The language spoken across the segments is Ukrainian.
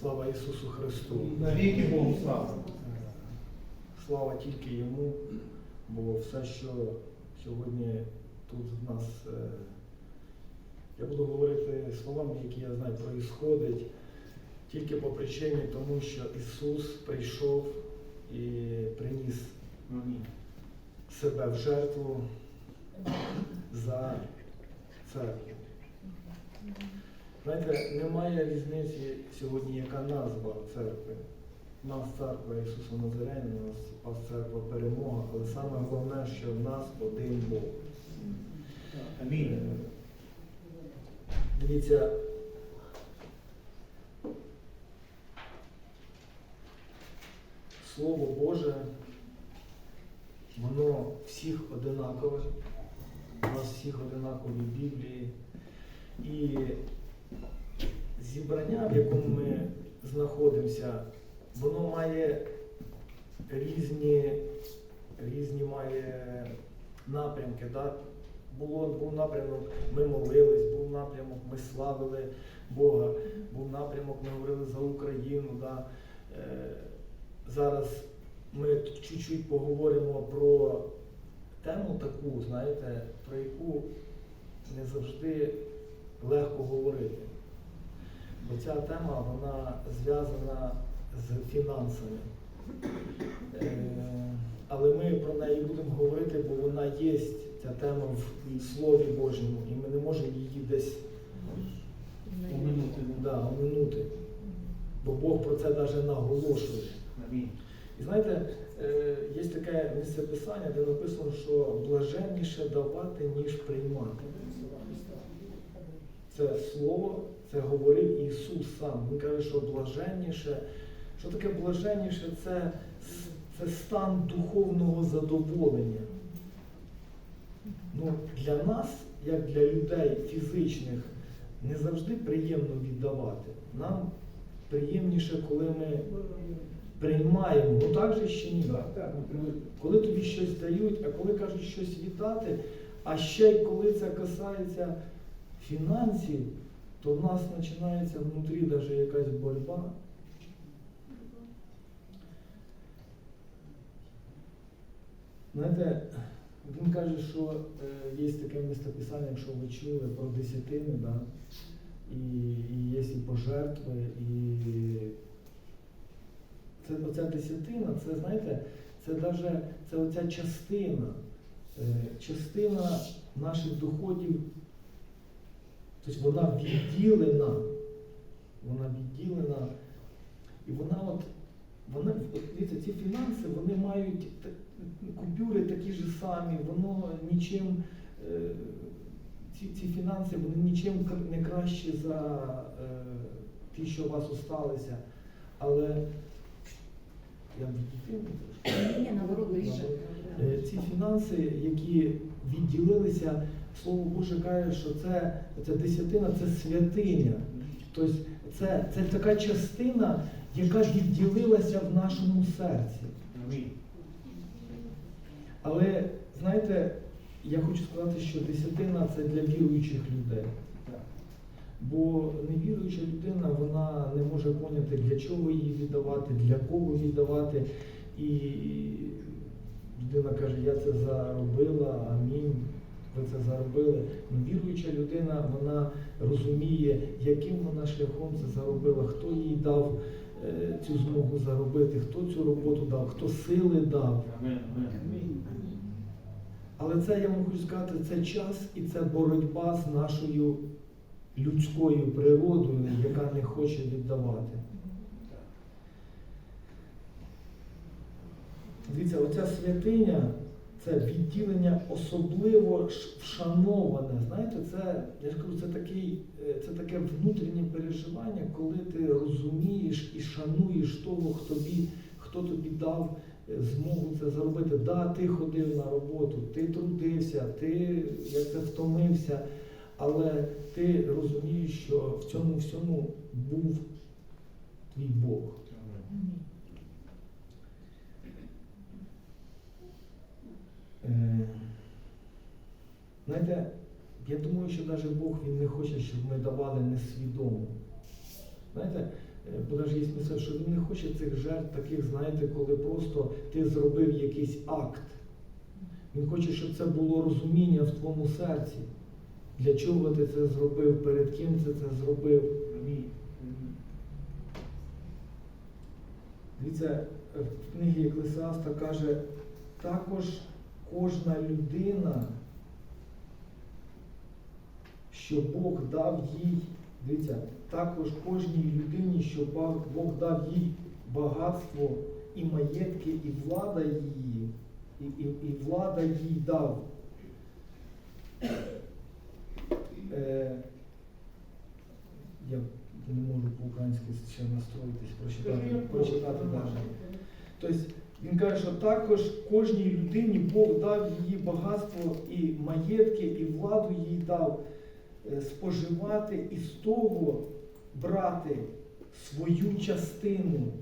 Слава Ісусу Христу! Навіки Богу слава. Слава тільки Йому, бо все, що сьогодні тут в нас, е, я буду говорити словами, які я знаю, проїсходить тільки по причині тому, що Ісус прийшов і приніс себе в жертву за церкву. Знаєте, немає різниці сьогодні, яка назва церкви. У нас церква Ісуса Назарянина, у нас у вас церква перемога, але саме головне, що в нас один Бог. Амінь. Е, Дивіться, Слово Боже, воно всіх одинакове, у нас всіх одинакові Біблії. І зібрання, в якому ми знаходимося, воно має різні, різні має напрямки. Да? Було, був напрямок, ми молились, був напрямок, ми славили Бога, був напрямок, ми говорили за Україну. Да? Е, зараз ми чуть-чуть поговоримо про тему таку, знаєте, про яку не завжди легко говорити. Бо ця тема вона зв'язана з фінансами. Е, Але ми про неї будемо говорити, бо вона є, ця тема в Слові Божому, і ми не можемо її десь Поминути. да, оминути. Бо Бог про це навіть наголошує. І знаєте, е, є таке місце писання, де написано, що блаженніше давати, ніж приймати. Це слово, це говорив Ісус сам. Він каже, що блаженніше. Що таке блаженніше? Це, це стан духовного задоволення. Ну, для нас, як для людей фізичних, не завжди приємно віддавати. Нам приємніше, коли ми приймаємо. Ну так же ще ні. Так, так. Коли тобі щось дають, а коли кажуть щось віддати, а ще й коли це касається фінансів, то в нас починається внутрі навіть якась боротьба. Знаєте, він каже, що е, є таке містописання, якщо ви чули про десятини, да? і, і є і пожертви, і це, оця десятина, це знаєте, це даже це оця частина, е, частина наших доходів, тобто вона відділена, вона відділена, і вона от, вона, от, дивіться, ці фінанси, вони мають купюри такі ж самі, воно нічим, е, ці, ці фінанси, вони нічим не кращі за е, ті, що у вас осталися. Але я б дитину трошки. Ні, наоборот. Е, Ці фінанси, які відділилися, Слово Боже каже, що це, це десятина, це святиня. Тобто це, це така частина, яка відділилася в нашому серці. Але знаєте, я хочу сказати, що десятина це для віруючих людей. Бо невіруюча людина вона не може поняти, для чого її віддавати, для кого віддавати. І людина каже, я це заробила, амінь, ви це заробили. Ну, віруюча людина, вона розуміє, яким вона шляхом це заробила, хто їй дав е, цю змогу заробити, хто цю роботу дав, хто сили дав. Але це я хочу сказати, це час і це боротьба з нашою людською природою, яка не хоче віддавати. Дивіться, оця святиня це відділення особливо вшановане. Знаєте, це, я ж кажу, це, такий, е, це таке внутрішнє переживання, коли ти розумієш і шануєш того, хто тобі, хто тобі дав е, змогу це зробити. Да, ти ходив на роботу, ти трудився, ти як це втомився, але ти розумієш, що в цьому всьому був твій Бог. Знаєте, я думаю, що навіть Бог він не хоче, щоб ми давали несвідомо. Знаєте, е, бо навіть є місце, що він не хоче цих жертв, таких, знаєте, коли просто ти зробив якийсь акт. Він хоче, щоб це було розуміння в твоєму серці. Для чого ти це зробив, перед ким ти це зробив. Дивіться, е, в книгі Еклесіаста каже, також кожна людина, що Бог дав їй, дивіться, також кожній людині, що Бог дав їй багатство і маєтки, і влада її, і, і, і влада їй дав. Е, я не можу по-українськи ще настроїтись, прочитати, прочитати далі. Тобто він каже, що також кожній людині Бог дав її багатство і маєтки, і владу їй дав е, споживати і з того брати свою частину.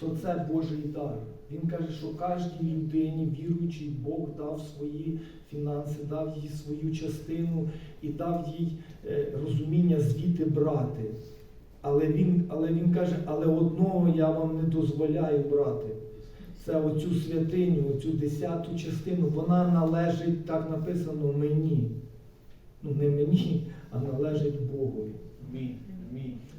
То це Божий дар. Він каже, що кожній людині, віруючий, Бог дав свої фінанси, дав їй свою частину і дав їй е, розуміння звідти брати. Але він, але він каже, але одного я вам не дозволяю брати. Це оцю святиню, оцю десяту частину, вона належить, так написано, мені. Ну не мені, а належить. Амінь.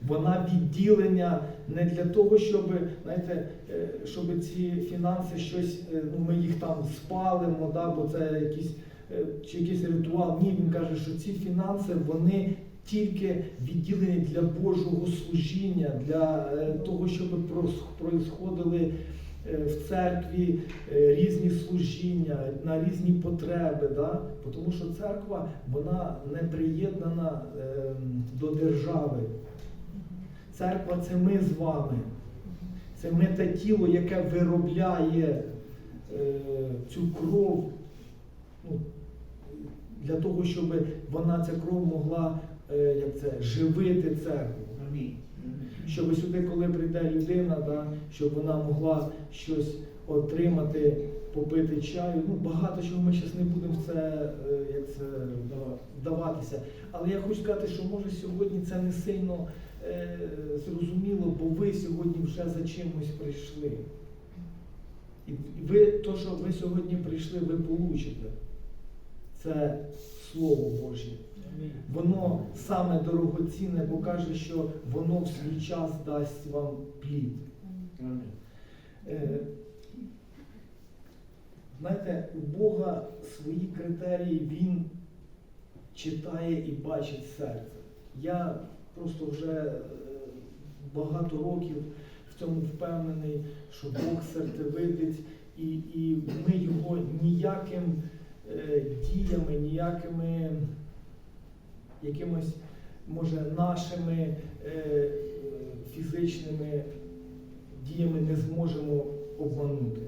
Вона відділення не для того, щоб, знаєте, е, щоб ці фінанси щось, е, ну, ми їх там спалимо, да, бо це якийсь, е, чи якийсь ритуал. Ні, він каже, що ці фінанси вони тільки відділені для Божого служіння, для е, того, щоб происходили е, в церкві е, різні служіння на різні потреби. Да? Тому що церква вона не приєднана ем, до держави. Церква це ми з вами. Це ми те тіло, яке виробляє цю кров ну, для того, щоб вона ця кров могла як це, живити церкву. Амінь. Щоб сюди, коли прийде людина, да, щоб вона могла щось отримати, попити чаю. Ну, багато чого ми зараз не будемо в це, е, як це вдаватися. Але я хочу сказати, що може сьогодні це не сильно е, зрозуміло, бо ви сьогодні вже за чимось прийшли. І ви, то, що ви сьогодні прийшли, ви получите. Це Слово Боже. Воно саме дорогоцінне, бо каже, що воно в свій час дасть вам плід. Е, Знаєте, у Бога свої критерії Він читає і бачить серце. Я просто вже е, багато років в цьому впевнений, що Бог серцевидець, і, і ми його ніяким е, діями, ніякими якимось, може, нашими е, фізичними діями не зможемо обманути.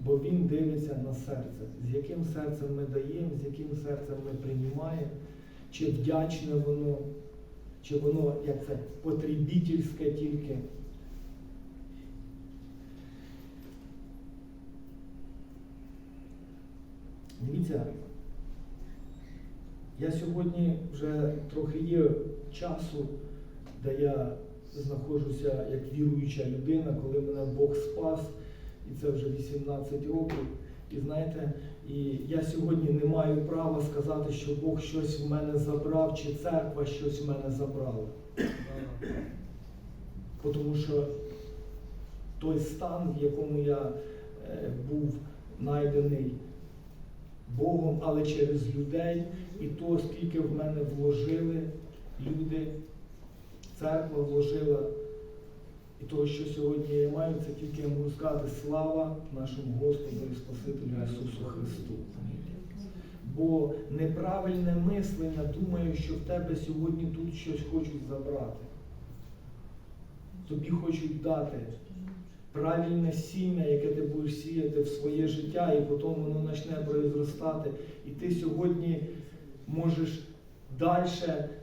Бо він дивиться на серце, з яким серцем ми даємо, з яким серцем ми приймаємо, чи вдячне воно, чи воно як це потребітельське тільки. Дивіться, я сьогодні вже трохи є часу, де я знаходжуся як віруюча людина, коли мене Бог спас, і це вже 18 років. І знаєте, і я сьогодні не маю права сказати, що Бог щось в мене забрав, чи церква щось в мене забрала. Тому що той стан, в якому я е, був знайдений Богом, але через людей, і то, скільки в мене вложили люди, церква вложила, і того, що сьогодні я маю, це тільки я можу сказати слава нашому Господу і Спасителю Ісусу Христу. Бо неправильне мислення думає, що в тебе сьогодні тут щось хочуть забрати. Тобі хочуть дати правильне сім'я, яке ти будеш сіяти в своє життя, і потім воно почне произростати. І ти сьогодні можеш далі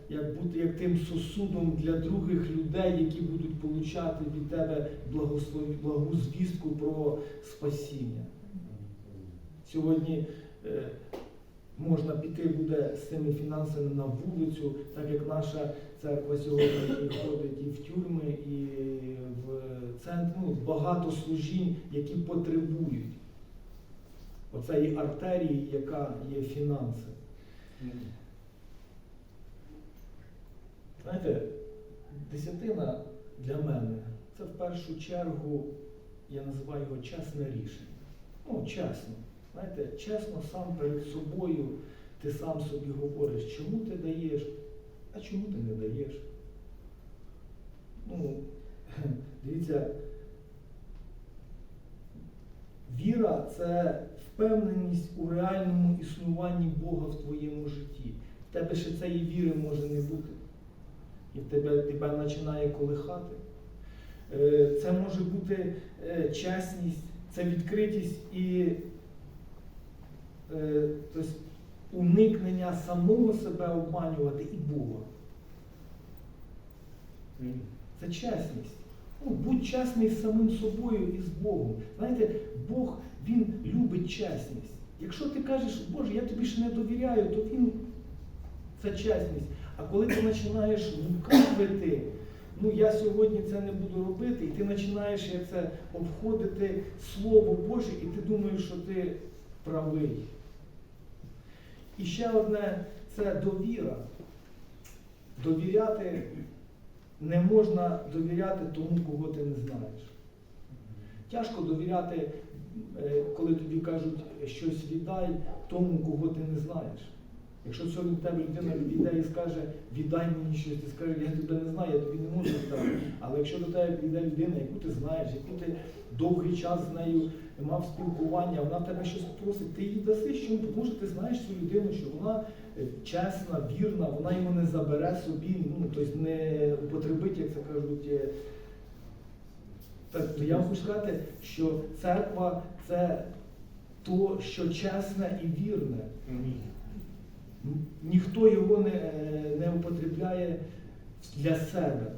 як бути як тим сосудом для других людей, які будуть получати від тебе благослов- благу звістку про спасіння. Сьогодні е, можна піти буде з цими фінансами на вулицю, так як наша церква сьогодні і ходить і в тюрми, і центр, ну, багато служінь, які потребують оцеї артерії, яка є фінанси. Знаєте, десятина для мене це в першу чергу, я називаю його чесне рішення. Ну, чесно. Знаєте, чесно сам перед собою ти сам собі говориш, чому ти даєш, а чому ти не даєш. Ну, дивіться, віра це впевненість у реальному існуванні Бога в твоєму житті. В тебе ще цієї віри може не бути. І в тебе, тебе починає колихати. Е, Це може бути е, чесність, це відкритість і е, тобто, уникнення самого себе обманювати і Бога. Це чесність. Ну, будь чесний з самим собою і з Богом. Знаєте, Бог Він любить чесність. Якщо ти кажеш, Боже, я тобі ще не довіряю, то Він це чесність. А коли ти починаєш лукавити, ну я сьогодні це не буду робити, і ти починаєш як це обходити Слово Боже, і ти думаєш, що ти правий. І ще одне це довіра. Довіряти не можна довіряти тому, кого ти не знаєш. Тяжко довіряти, е, коли тобі кажуть щось віддай тому, кого ти не знаєш. Якщо сьогодні в тебе людина підійде і скаже, віддай мені щось, ти скажеш, я тебе не знаю, я тобі не можу віддати. Але якщо до тебе підійде людина, яку ти знаєш, яку ти довгий час з нею мав спілкування, вона в тебе щось просить, ти їй даси чому, тому що ти знаєш цю людину, що вона чесна, вірна, вона його не забере собі, ну, тобто не употребить, як це кажуть. е, так, то я хочу сказати, що церква це то, що чесне і вірне. Ніхто його не, е, не употребляє для себе,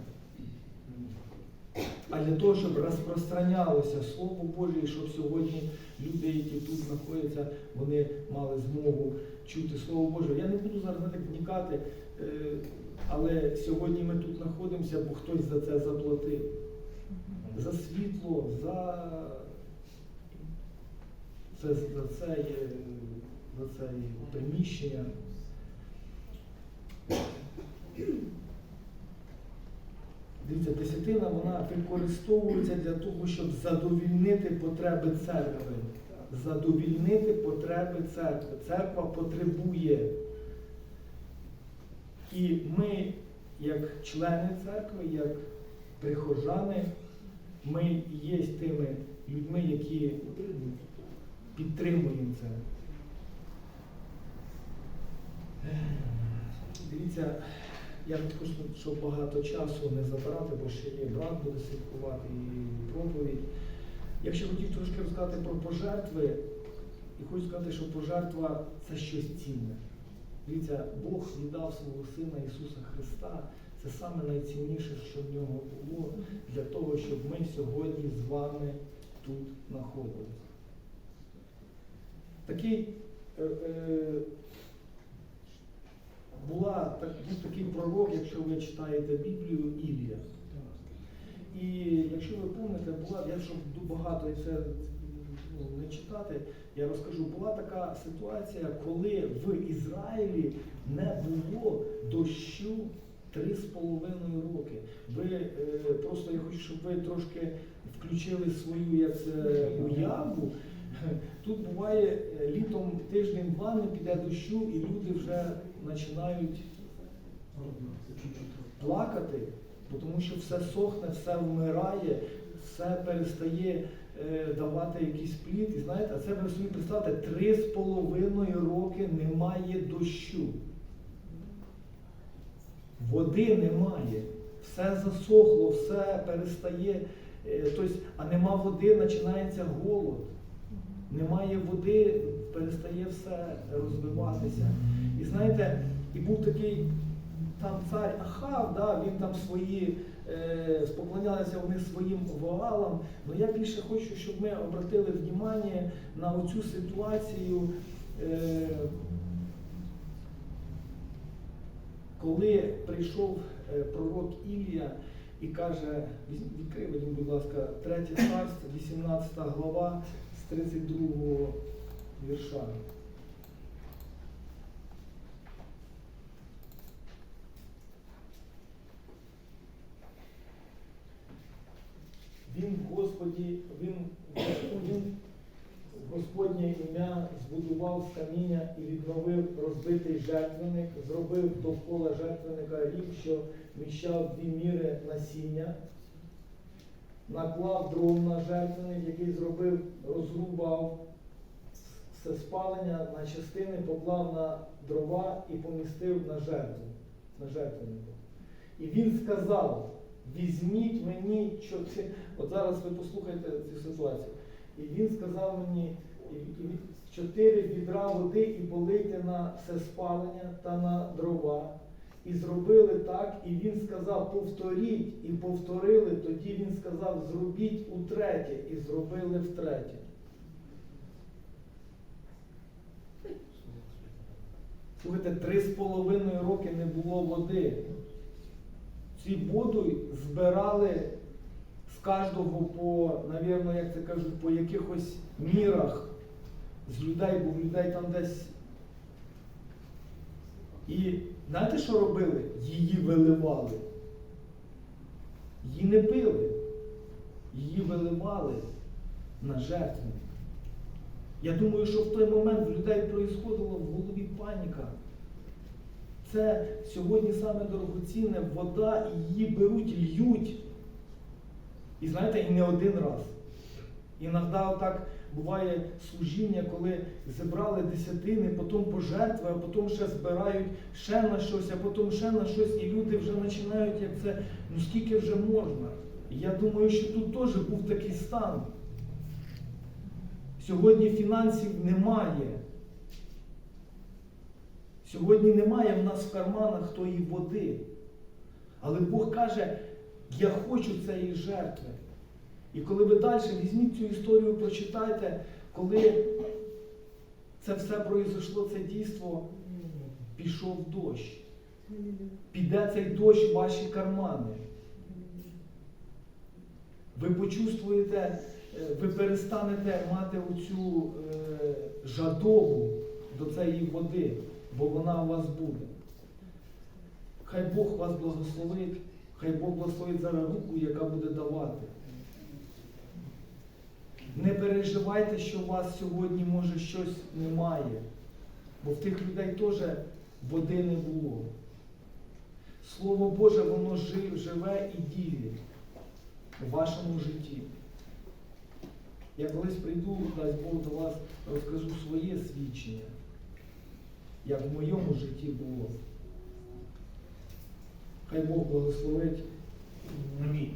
а для того, щоб розпространялося Слово Боже, і щоб сьогодні люди, які тут знаходяться, вони мали змогу чути Слово Боже. Я не буду зараз на так вникати, е, але сьогодні ми тут знаходимося, бо хтось за це заплатив. За світло, за, це, за, це, є- за це є приміщення. Дивіться, десятина вона використовується для того, щоб задовільнити потреби церкви. Задовільнити потреби церкви. Церква потребує. І ми, як члени церкви, як прихожани, ми є тими людьми, які підтримуємо це. Дивіться, я також, щоб багато часу не забирати, бо ще є брат буде слідкувати і проповідь. Я ще хотів трошки розказати про пожертви, і хочу сказати, що пожертва це щось цінне. Дивіться, Бог віддав свого Сина Ісуса Христа. Це саме найцінніше, що в нього було, для того, щоб ми сьогодні з вами тут знаходилися. Такий е, е, була так, такий пророк, якщо ви читаєте Біблію, Ілія. І якщо ви пам'ятаєте, була, я щоб багато це ну, не читати, я розкажу, була така ситуація, коли в Ізраїлі не було дощу три з половиною роки. Ви е, просто я хочу, щоб ви трошки включили свою як це, уяву. Тут буває е, літом тиждень-два не піде дощу, і люди вже починають плакати, тому що все сохне, все вмирає, все перестає е, давати якийсь плід. І знаєте, а це ви собі представте, три з половиною роки немає дощу. Води немає, все засохло, все перестає, е, тобто, а нема води, починається голод. Немає води, перестає все розвиватися. І знаєте, і був такий там цар Ахав, да, він там свої е, споклонялися вони своїм вуалам. Але я більше хочу, щоб ми обратили внимание на оцю ситуацію, е, коли прийшов е, пророк Ілія і каже, відкрий, мені, будь ласка, 3 царство, 18 глава з 32 вірша. Він в Господі, він, він в Господнє ім'я збудував з каміння і відновив розбитий жертвенник, зробив довкола жертвенника рів, що вміщав дві міри насіння, наклав дров на жертвенник, який зробив, розрубав все спалення на частини, поклав на дрова і помістив на жертву, на жертвеннику. І він сказав: візьміть мені чотири. От зараз ви послухайте цю ситуацію. І він сказав мені, чотири відра води і полийте на все спалення та на дрова. І зробили так, і він сказав, повторіть, і повторили. Тоді він сказав, зробіть утретє, і зробили втретє. Слухайте, три з половиною роки не було води. Ці воду збирали з кожного по, навірно, як це кажуть, по якихось мірах з людей, бо в людей там десь. І знаєте, що робили? Її виливали. Її не пили. Її виливали на жертвенник. Я думаю, що в той момент в людей проїсходила в голові паніка. Це сьогодні саме дорогоцінне вода, її беруть, льють. І знаєте, і не один раз. Іноді так буває служіння, коли зібрали десятини, потім пожертви, а потім ще збирають ще на щось, а потім ще на щось, і люди вже починають, як це, ну скільки вже можна. Я думаю, що тут теж був такий стан. Сьогодні фінансів немає. Сьогодні немає в нас в карманах тої води. Але Бог каже, я хочу цієї жертви. І коли ви далі візьміть цю історію, прочитайте, коли це все произошло, це дійство, пішов дощ. Піде цей дощ в ваші кармани. Ви почувствуєте, е, ви перестанете мати оцю е, жадобу до цієї води, бо вона у вас буде. Хай Бог вас благословить, хай Бог благословить зараз руку, яка буде давати. Не переживайте, що у вас сьогодні може щось немає, бо в тих людей теж води не було. Слово Боже, воно жив, живе і діє у вашому житті. Я колись прийду, дасть Бог до вас, розкажу своє свідчення, як в моєму житті було. Хай Бог благословить. Амінь.